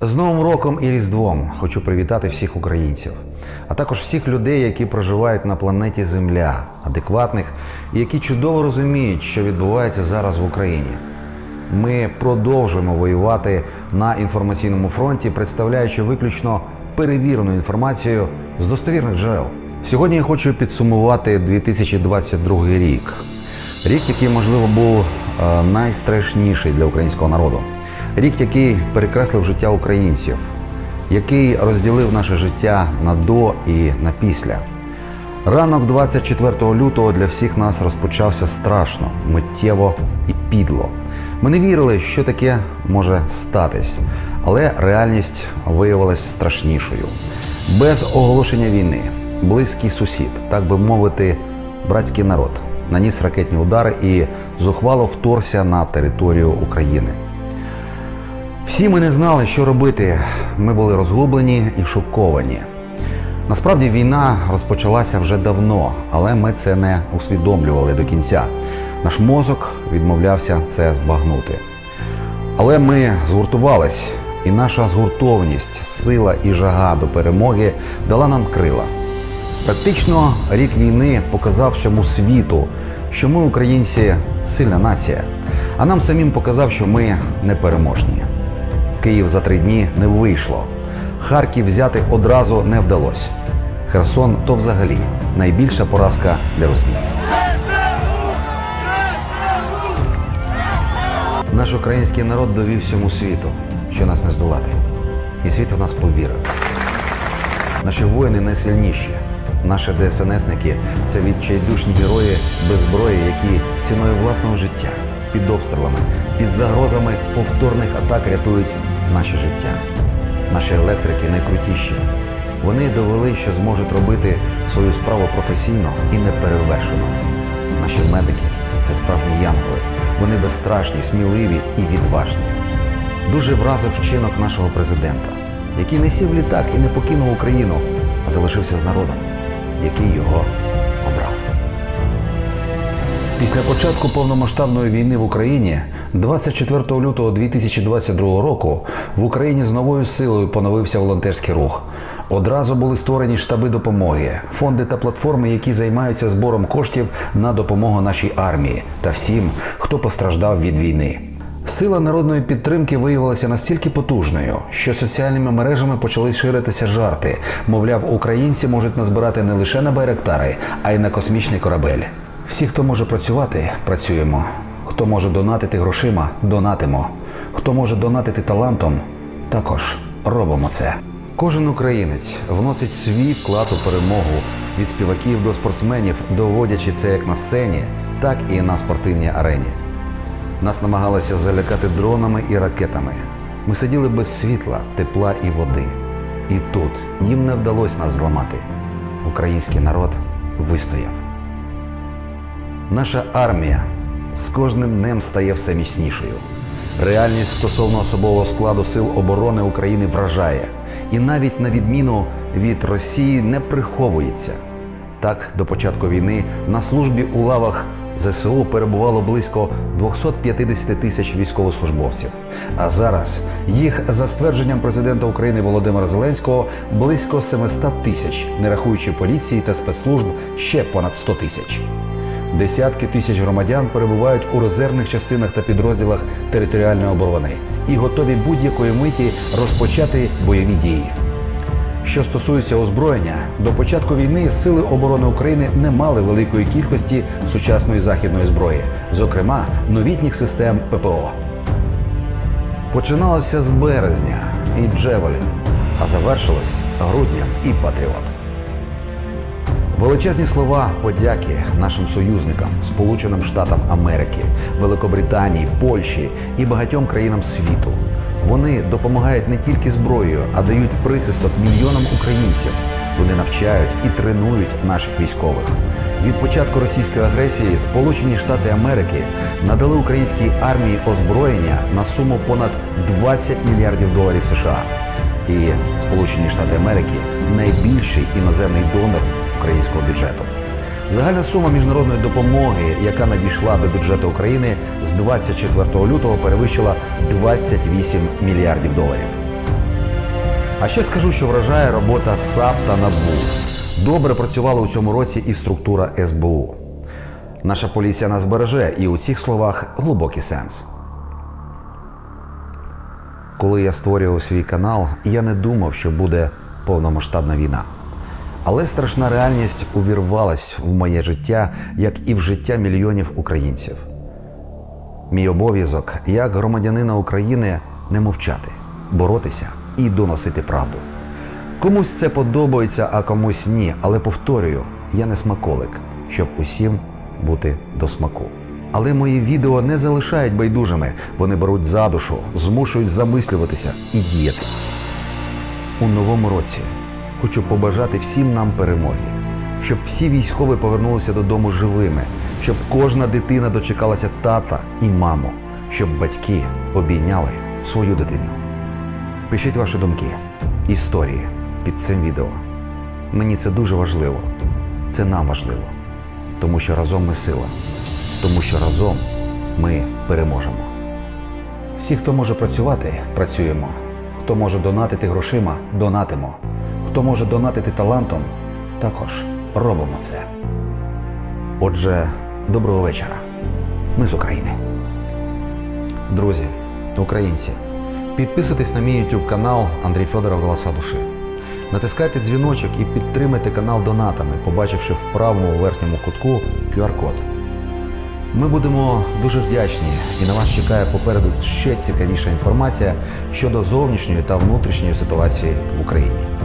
З Новим роком і Різдвом хочу привітати всіх українців, а також всіх людей, які проживають на планеті Земля, адекватних і які чудово розуміють, що відбувається зараз в Україні. Ми продовжуємо воювати на інформаційному фронті, представляючи виключно перевірену інформацію з достовірних джерел. Сьогодні я хочу підсумувати 2022 рік. Рік, який, можливо, був е, найстрашніший для українського народу. Рік, який перекреслив життя українців, який розділив наше життя на до і на після. Ранок 24 лютого для всіх нас розпочався страшно, миттєво і підло. Ми не вірили, що таке може статись, але реальність виявилась страшнішою. Без оголошення війни, близький сусід, так би мовити, братський народ, наніс ракетні удари і зухвало вторгся на територію України. Всі ми не знали, що робити. Ми були розгублені і шоковані. Насправді війна розпочалася вже давно, але ми це не усвідомлювали до кінця. Наш мозок відмовлявся це збагнути. Але ми згуртувались, і наша згуртовність, сила і жага до перемоги дала нам крила. Практично рік війни показав всьому світу, що ми, українці, сильна нація, а нам самим показав, що ми непереможні. Київ за три дні не вийшло. Харків взяти одразу не вдалося. Херсон то взагалі найбільша поразка для Росії. Наш український народ довів всьому світу, що нас не здолати. І світ в нас повірив. Наші воїни найсильніші. Наші ДСНСники це відчайдушні герої без зброї, які ціною власного життя, під обстрілами, під загрозами повторних атак рятують наше життя. Наші електрики найкрутіші. Вони довели, що зможуть робити свою справу професійно і неперевершено. Наші медики це справжні янголи. Вони безстрашні, сміливі і відважні. Дуже вразив вчинок нашого президента, який не сів літак і не покинув Україну, а залишився з народом, який його обрав. Після початку повномасштабної війни в Україні 24 лютого 2022 року в Україні з новою силою поновився волонтерський рух. Одразу були створені штаби допомоги, фонди та платформи, які займаються збором коштів на допомогу нашій армії та всім, хто постраждав від війни. Сила народної підтримки виявилася настільки потужною, що соціальними мережами почали ширитися жарти. Мовляв, українці можуть назбирати не лише на байрактари, а й на космічний корабель. Всі, хто може працювати, працюємо. Хто може донатити грошима, донатимо. Хто може донатити талантом, також робимо це. Кожен українець вносить свій вклад у перемогу від співаків до спортсменів, доводячи це як на сцені, так і на спортивній арені. Нас намагалися залякати дронами і ракетами. Ми сиділи без світла, тепла і води. І тут їм не вдалося нас зламати. Український народ вистояв. Наша армія з кожним днем стає все міцнішою. Реальність стосовно особового складу сил оборони України вражає, і навіть на відміну від Росії не приховується. Так, до початку війни на службі у лавах ЗСУ перебувало близько 250 тисяч військовослужбовців. А зараз їх, за ствердженням президента України Володимира Зеленського, близько 700 тисяч, не рахуючи поліції та спецслужб ще понад 100 тисяч. Десятки тисяч громадян перебувають у резервних частинах та підрозділах територіальної оборони і готові будь-якої миті розпочати бойові дії. Що стосується озброєння, до початку війни сили оборони України не мали великої кількості сучасної західної зброї, зокрема новітніх систем ППО. Починалося з березня і Джевелін, а завершилось грудням і Патріот. Величезні слова подяки нашим союзникам, Сполученим Штатам Америки, Великобританії, Польщі і багатьом країнам світу. Вони допомагають не тільки зброєю, а дають прихисток мільйонам українців. Вони навчають і тренують наших військових. Від початку російської агресії Сполучені Штати Америки надали українській армії озброєння на суму понад 20 мільярдів доларів США. І Сполучені Штати Америки найбільший іноземний донор українського бюджету. Загальна сума міжнародної допомоги, яка надійшла до бюджету України з 24 лютого, перевищила 28 мільярдів доларів. А ще скажу, що вражає робота САП та НАБУ. Добре працювала у цьому році і структура СБУ. Наша поліція нас береже, і у цих словах глибокий сенс. Коли я створював свій канал, я не думав, що буде повномасштабна війна. Але страшна реальність увірвалась в моє життя, як і в життя мільйонів українців. Мій обов'язок як громадянина України не мовчати, боротися і доносити правду. Комусь це подобається, а комусь ні. Але повторюю, я не смаколик, щоб усім бути до смаку. Але мої відео не залишають байдужими. Вони беруть за душу, змушують замислюватися і діяти. У новому році хочу побажати всім нам перемоги, щоб всі військові повернулися додому живими, щоб кожна дитина дочекалася тата і маму, щоб батьки обійняли свою дитину. Пишіть ваші думки, історії під цим відео. Мені це дуже важливо. Це нам важливо. Тому що разом ми сила. Тому що разом ми переможемо. Всі, хто може працювати, працюємо. Хто може донатити грошима, донатимо. Хто може донатити талантом, також робимо це. Отже, доброго вечора. Ми з України. Друзі, українці, підписуйтесь на мій YouTube канал Андрій Федоров Голоса Душі. Натискайте дзвіночок і підтримайте канал донатами, побачивши в правому верхньому кутку QR-код. Ми будемо дуже вдячні і на вас чекає попереду ще цікавіша інформація щодо зовнішньої та внутрішньої ситуації в Україні.